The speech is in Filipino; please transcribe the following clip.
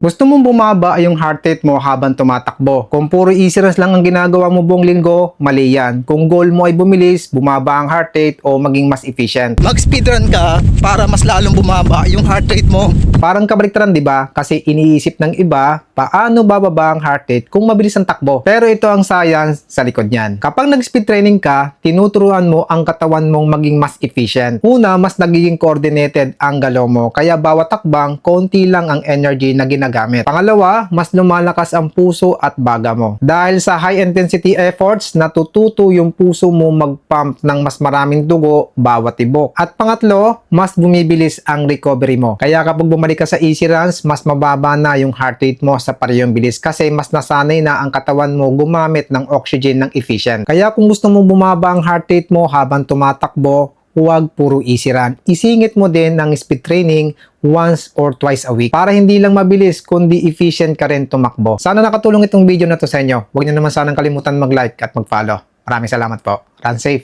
Gusto mong bumaba yung heart rate mo habang tumatakbo. Kung puro easy runs lang ang ginagawa mo buong linggo, mali yan. Kung goal mo ay bumilis, bumaba ang heart rate o maging mas efficient. Mag-speedrun ka para mas lalong bumaba yung heart rate mo. Parang kabaliktaran, di ba? Kasi iniisip ng iba, paano bababa ang heart rate kung mabilis ang takbo. Pero ito ang science sa likod niyan. Kapag nag-speed training ka, tinuturuan mo ang katawan mong maging mas efficient. Una, mas nagiging coordinated ang galaw mo. Kaya bawat takbang, konti lang ang energy na ginagamit. Pangalawa, mas lumalakas ang puso at baga mo. Dahil sa high intensity efforts, natututo yung puso mo mag-pump ng mas maraming dugo bawat tibok. At pangatlo, mas bumibilis ang recovery mo. Kaya kapag bumalik ka sa easy runs, mas mababa na yung heart rate mo sa parehong bilis kasi mas nasanay na ang katawan mo gumamit ng oxygen ng efficient. Kaya kung gusto mo bumaba ang heart rate mo habang tumatakbo, huwag puro easy run. Isingit mo din ng speed training once or twice a week para hindi lang mabilis kundi efficient ka rin tumakbo. Sana nakatulong itong video na to sa inyo. Huwag niyo naman sanang kalimutan mag-like at mag-follow. Maraming salamat po. Run safe!